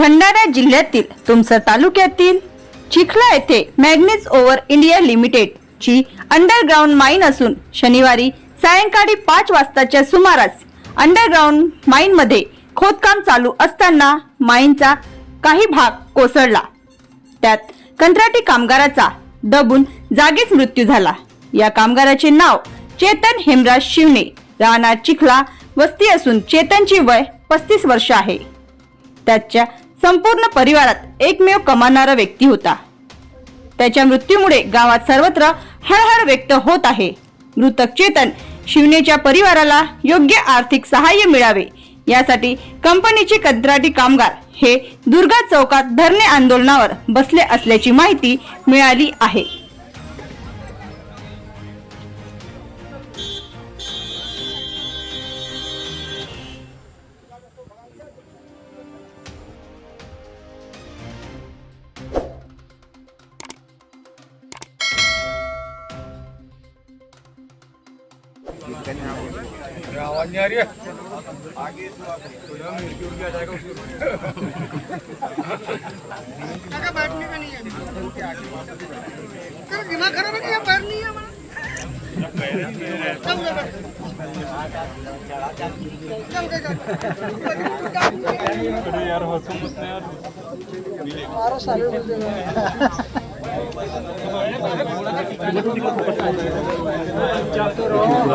भंडारा जिल्ह्यातील तुमसर तालुक्यातील चिखला येथे मॅग्नेस ओव्हर इंडिया लिमिटेड ची अंडरग्राऊंड माईन असून शनिवारी सायंकाळी पाच वाजताच्या सुमारास अंडरग्राऊंड माईन मध्ये खोदकाम चालू असताना माईनचा काही भाग कोसळला. त्यात कंत्राटी कामगाराचा दबून जागीच मृत्यू झाला. या कामगाराचे नाव चेतन हेमराज शिवने राहणार चिखला वस्ती असून चेतनची वय पस्तीस वर्ष आहे. त्याच्या संपूर्ण परिवारात एकमेव कमावणारा व्यक्ती होता. त्याच्या मृत्यूमुळे गावात सर्वत्र हळहळ व्यक्त होत आहे. मृतक चेतन शिवनेच्या परिवाराला योग्य आर्थिक सहाय्य मिळावे यासाठी कंपनीचे कंत्राटी कामगार हे दुर्गा चौकात धरणे आंदोलनावर बसले असल्याची माहिती मिळाली आहे. आवाज नहीं आ रही है जगह बैठने का नहीं है दिमाग खराब है क्या पैर नहीं है हमारा चल चल चल यार हंसो मत ना यार